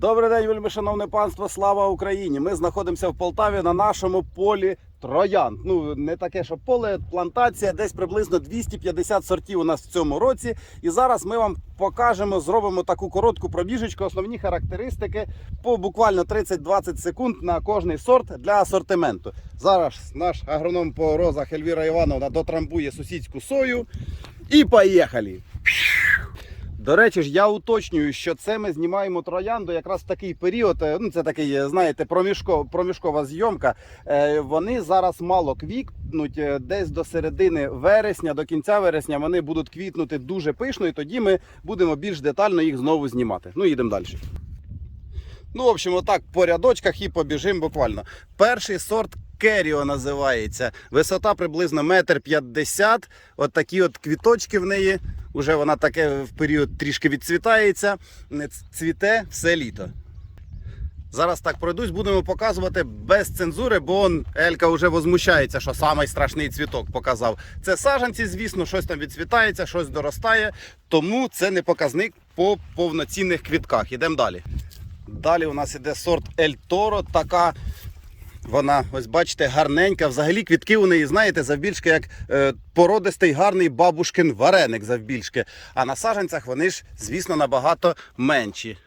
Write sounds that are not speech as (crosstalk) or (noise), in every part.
Добрий день, вельми шановне панство, слава Україні! Ми знаходимося в Полтаві на нашому полі троянд. Ну не таке, що поле, плантація, десь приблизно 250 сортів у нас в цьому році. І зараз ми вам покажемо, зробимо таку коротку пробіжечку, основні характеристики по буквально 30-20 секунд на кожний сорт для асортименту. Зараз наш агроном по розах Ельвіра Івановна дотрамбує сусідську сою. І поїхали! До речі ж, я уточнюю, що це ми знімаємо троянду якраз в такий період. е, Ну, це такий, е, знаєте, проміжкова, проміжкова зйомка. Е, Вони зараз мало квітнуть десь до середини вересня, до кінця вересня вони будуть квітнути дуже пишно, і тоді ми будемо більш детально їх знову знімати. Ну, їдемо далі. Ну, в общем, отак по рядочках і побіжимо буквально. Перший сорт Керіо називається. Висота приблизно метр п'ятдесят. От такі от квіточки в неї. Уже вона таке в період трішки відцвітається. Цвіте все літо. Зараз так пройдусь, будемо показувати без цензури, бо он Елька вже возмущається, що самий страшний цвіток показав. Це саженці, звісно, щось там відцвітається, щось доростає. Тому це не показник по повноцінних квітках. Ідемо далі. Далі у нас іде сорт Ель Торо. Така вона, ось бачите, гарненька. Взагалі квітки у неї, знаєте, завбільшки як е, породистий гарний бабушкин вареник завбільшки. А на саженцях вони ж, звісно, набагато менші.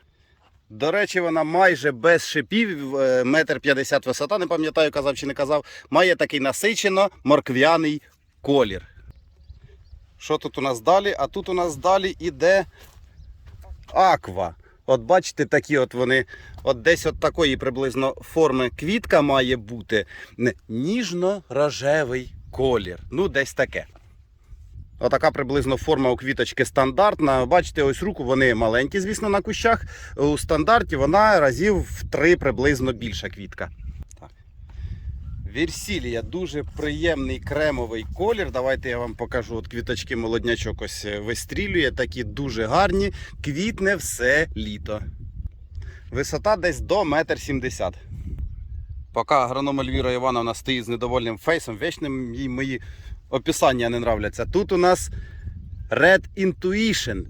До речі, вона майже без шипів, е, метр п'ятдесят висота, не пам'ятаю, казав чи не казав. Має такий насичено морквяний колір. Що тут у нас далі? А тут у нас далі іде аква. От бачите, такі от вони, от десь от такої приблизно форми квітка має бути. Ніжно-рожевий колір. Ну, десь таке. Отака приблизно форма у квіточки стандартна. Бачите, ось руку вони маленькі, звісно, на кущах. У стандарті вона разів в три приблизно більша квітка. Вірсілія дуже приємний кремовий колір. Давайте я вам покажу. От квіточки молоднячок ось е, вистрілює, такі дуже гарні. Квітне все літо. Висота десь до метр сімдесят. Поки агроном Ельвіра Івановна стоїть з недовольним фейсом, вічним їй мої описання не нравляться. Тут у нас Red Intuition.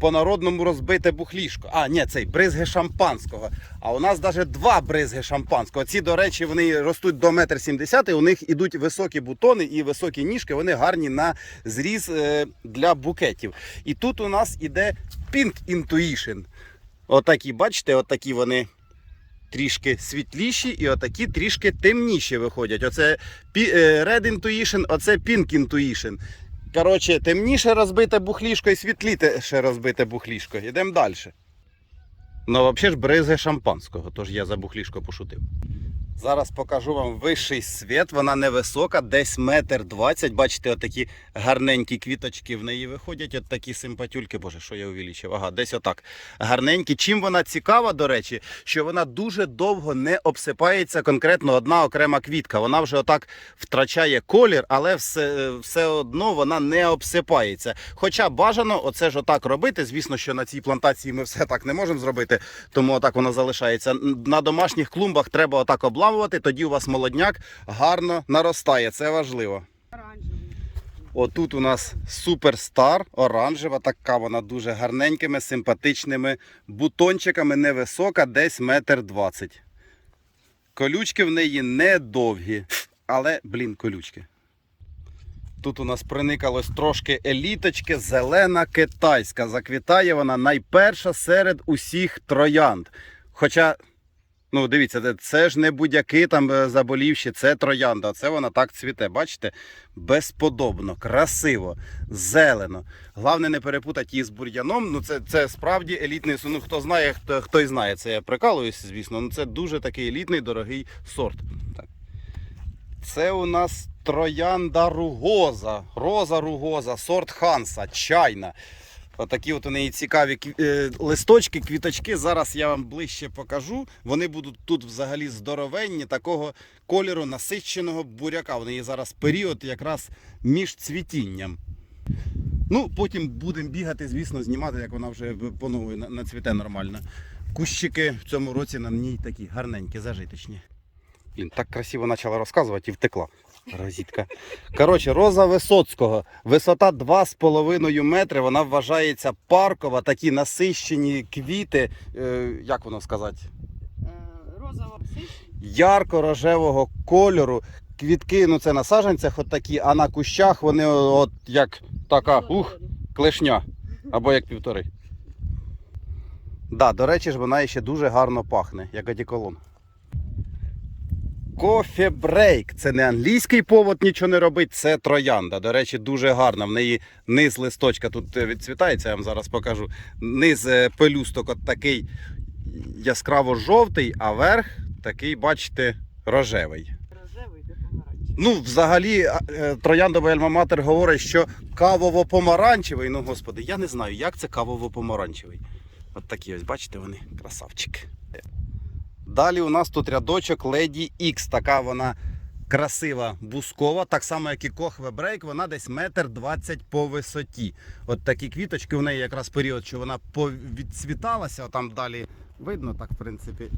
По-народному розбите бухлішко. А, ні, цей бризги шампанського. А у нас навіть два бризги шампанського. Ці, до речі, вони ростуть до 1,70 м, у них ідуть високі бутони і високі ніжки, вони гарні на зріз е, для букетів. І тут у нас іде Pink Intuition. Отакі, бачите, отакі вони трішки світліші і отакі трішки темніші виходять. Оце е, Red Intuition, оце Pink Intuition. Коротше, темніше розбите бухлішко і світліше розбите бухлішко. Йдемо далі. Ну, взагалі ж бризи шампанського, тож я за бухлішко пошутив. Зараз покажу вам вищий світ. Вона невисока, десь метр двадцять. Бачите, отакі гарненькі квіточки в неї виходять. От такі симпатюльки. Боже, що я увеличив? Ага, десь отак. Гарненькі. Чим вона цікава, до речі, що вона дуже довго не обсипається конкретно одна окрема квітка. Вона вже отак втрачає колір, але все, все одно вона не обсипається. Хоча бажано оце ж отак робити. Звісно, що на цій плантації ми все так не можемо зробити, тому отак вона залишається. На домашніх клумбах треба отак обламувати, тоді у вас молодняк гарно наростає. Це важливо. Отут у нас суперстар, оранжева, така вона дуже гарненькими, симпатичними бутончиками, невисока, десь метр двадцять. Колючки в неї недовгі, але, блін, колючки. Тут у нас проникалось трошки еліточки, зелена китайська. Заквітає вона найперша серед усіх троянд. Хоча, ну дивіться, це- ж не будь-які там е, заболівші, це троянда. Це вона так цвіте. Бачите? Безподобно, красиво, зелено. Головне не перепутати її з бур'яном. Ну це, це справді елітний Ну, хто знає, хто, хто й знає. Це я прикалуюсь, звісно. Ну це дуже такий елітний, дорогий сорт. Так. Це у нас троянда ругоза, роза ругоза, сорт Ханса, чайна. Отакі от у неї цікаві е, листочки, квіточки. Зараз я вам ближче покажу. Вони будуть тут взагалі здоровенні, такого кольору насиченого буряка. У неї зараз період якраз між цвітінням. Ну, потім будемо бігати, звісно, знімати, як вона вже по новій на- нацвіте нормально. Кущики в цьому році на ній такі гарненькі, зажиточні. Блін, так красиво почала розказувати і втекла. Розітка. Коротше, роза Висоцького. Висота 2,5 метри. Вона вважається паркова, такі насищені квіти. Е, як воно сказати? Е, Розова ярко-рожевого кольору. Квітки, ну це на саджанцях от такі, а на кущах вони от як така ух, клешня. Або як півтори. Да, до речі ж, вона ще дуже гарно пахне, як одіколон. Кофе брейк. Це не англійський повод нічого не робить, це троянда. До речі, дуже гарна. В неї низ листочка тут е, відцвітається, я вам зараз покажу. Низ е, пелюсток от такий яскраво жовтий, а верх такий, бачите, рожевий. Рожевий до помаранчевий. Ну, взагалі, е, трояндовий альма-матер говорить, що кавово-помаранчевий. Ну, господи, я не знаю, як це кавово-помаранчевий. От такі ось, бачите, вони красавчики. Далі у нас тут рядочок Lady X. Така вона красива бускова, так само, як і Кохве Брейк, вона десь метр двадцять по висоті. От такі квіточки, у неї якраз період, що вона повідцвіталася, там далі видно, так, в принципі,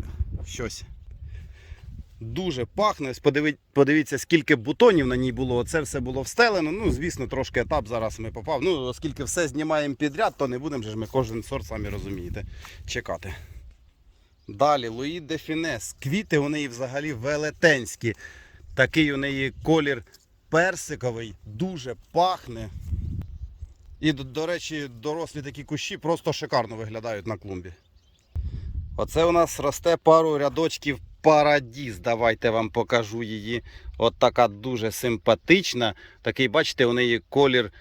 щось. Дуже пахне. Подивіть, подивіться, скільки бутонів на ній було. Це все було встелено. Ну, звісно, трошки етап зараз ми попав. Ну, оскільки все знімаємо підряд, то не будемо ж ми кожен сорт, самі розумієте, чекати. Далі Луї де Фінес. Квіти у неї взагалі велетенські. Такий у неї колір персиковий, дуже пахне. І, до, речі, дорослі такі кущі просто шикарно виглядають на клумбі. Оце у нас росте пару рядочків Парадіз. Давайте вам покажу її. От така дуже симпатична. Такий, бачите, у неї колір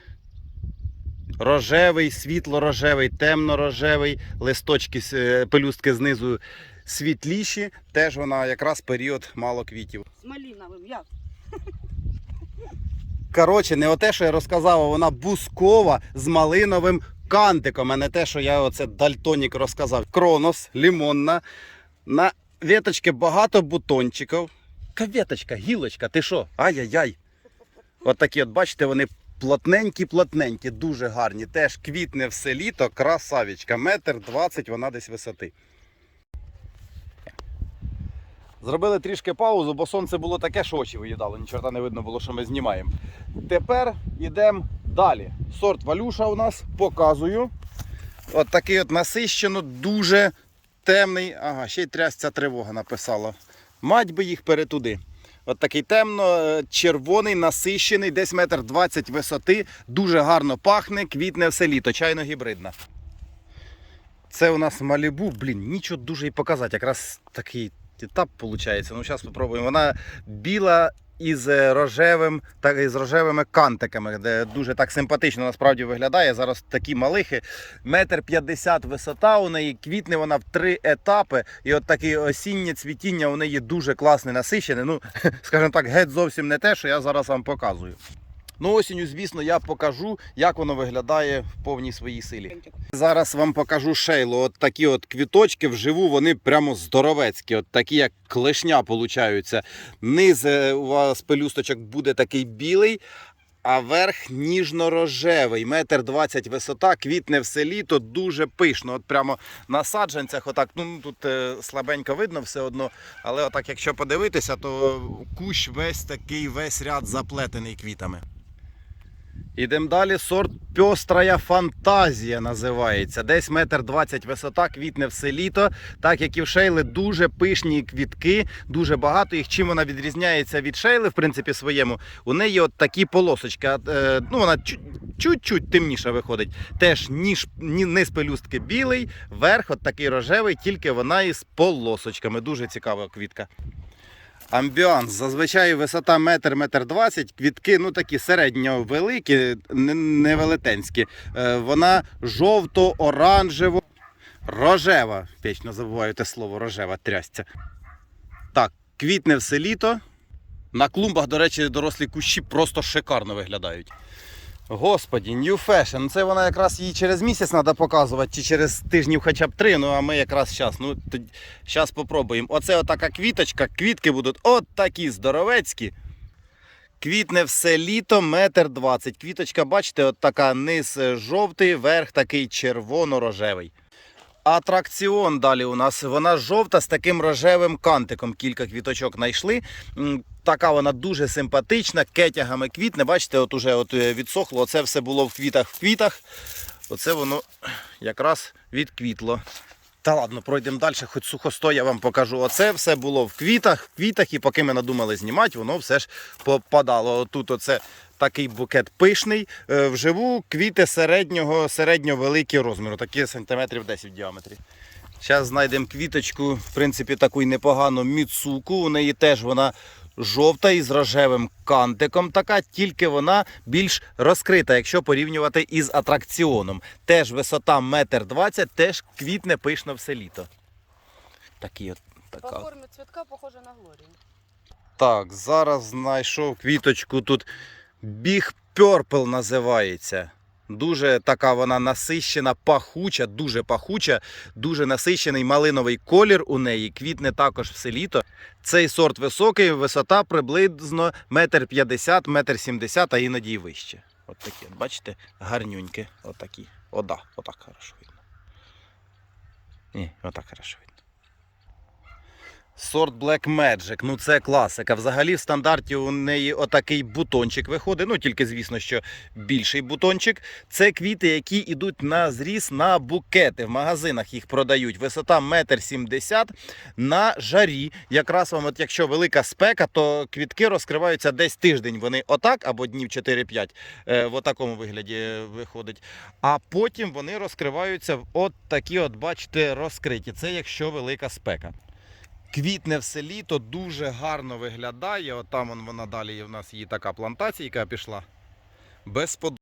рожевий, світло-рожевий, темно-рожевий, листочки, е, пелюстки знизу світліші. Теж вона якраз період мало квітів. З малиновим, як? Коротше, не оте, що я розказав, а вона бускова з малиновим кантиком, а не те, що я оце дальтонік розказав. Кронос, лімонна. На веточці багато бутончиків. Яка веточка, гілочка, ти що? Ай-яй-яй. От такі, от бачите, вони плотненькі-плотненькі, дуже гарні. Теж квітне все літо, красавічка. Метр двадцять вона десь висоти. Зробили трішки паузу, бо сонце було таке, що очі виїдало, ні чорта не видно було, що ми знімаємо. Тепер йдемо далі. Сорт Валюша у нас показую. От такий от насищено, дуже темний. Ага, ще й трясця тривога написала. Мать би їх перетуди. От такий темно-червоний, насищений, десь метр двадцять висоти, дуже гарно пахне, квітне все літо, чайно гібридна. Це у нас Малібу, блін, нічого дуже і показати. Якраз такий етап виходить. Ну, зараз спробуємо. Вона біла із рожевим, та із рожевими кантиками, де дуже так симпатично насправді виглядає. Зараз такі малихи. Метр п'ятдесят висота у неї, квітне вона в три етапи. І от таке осіннє цвітіння у неї дуже класне, насичене. Ну, (laughs) скажімо так, геть зовсім не те, що я зараз вам показую. Ну, осінню, звісно, я покажу, як воно виглядає в повній своїй силі. Зараз вам покажу шейло. От такі от квіточки вживу, вони прямо здоровецькі, от такі, як клешня получаються. Низ е, у вас пелюсточок буде такий білий. А верх ніжно-рожевий, метр двадцять висота, квітне все літо, дуже пишно. От прямо на саджанцях, отак, ну тут е, слабенько видно все одно. Але отак, якщо подивитися, то кущ весь такий, весь ряд заплетений квітами. Ідемо далі. Сорт пьострая фантазія називається. Десь метр двадцять висота, квітне все літо. Так як і в шейли, дуже пишні квітки, дуже багато їх. Чим вона відрізняється від шейли, в принципі, своєму, у неї от такі полосочки. Е, Ну, вона чуть- чуть-чуть темніша виходить. Теж ніж, ні, низ пелюстки білий, верх от такий рожевий, тільки вона із полосочками. Дуже цікава квітка. Амбіанс. Зазвичай висота метр, метр двадцять, квітки ну такі середньо великі, не, велетенські. Е, вона жовто-оранжево, рожева. Вічно забуваю слово рожева трясця. Так, квітне все літо. На клумбах, до речі, дорослі кущі просто шикарно виглядають. Господі, New Fashion. Це вона якраз її через місяць треба показувати, чи через тижнів хоча б три. Ну а ми якраз зараз. Ну, зараз спробуємо. Оце отака квіточка, квітки будуть от такі здоровецькі. Квітне все літо, метр двадцять. Квіточка, бачите, от така низ е, жовтий, верх такий червоно-рожевий. Атракціон далі у нас. Вона жовта з таким рожевим кантиком. Кілька квіточок знайшли. Така вона дуже симпатична, кетягами квітне. Бачите, от уже от е, відсохло. Оце все було в квітах в квітах. Оце воно якраз відквітло. Та ладно, пройдемо далі, хоч сухостой я вам покажу. Оце все було в квітах, в квітах, і поки ми надумали знімати, воно все ж попадало. Тут оце такий букет пишний. Е, Вживу квіти середнього, середньо-великого розміру, такі сантиметрів 10 в діаметрі. Зараз знайдемо квіточку, в принципі, таку непогану міцуку. У неї теж вона жовта із рожевим кантиком, така, тільки вона більш розкрита, якщо порівнювати із атракціоном. Теж висота метр двадцять, теж квітне пишно все літо. Такі от, По формі цвітка похожа на Глорію. Так, зараз знайшов квіточку тут Big Purple називається. Дуже така вона насищена, пахуча, дуже пахуча, дуже насищений малиновий колір у неї. Квітне також все літо. Цей сорт високий, висота приблизно метр п'ятдесят, метр сімдесят, а іноді й вище. От такі, бачите, гарнюнькі. Отакі. Ода, отак хорошо видно. Ні, отак хорошо видно. Сорт Black Magic, ну це класика. Взагалі в стандарті у неї отакий бутончик виходить. Ну тільки звісно, що більший бутончик. Це квіти, які йдуть на зріз на букети. В магазинах їх продають. Висота метр сімдесят на жарі. Якраз вам, от якщо велика спека, то квітки розкриваються десь тиждень. Вони отак або днів 4-5 е, в такому вигляді виходить. А потім вони розкриваються от такі, от бачите, розкриті. Це якщо велика спека. Квітне все літо дуже гарно виглядає. От вона далі у нас є така плантація, яка пішла. Безподобно.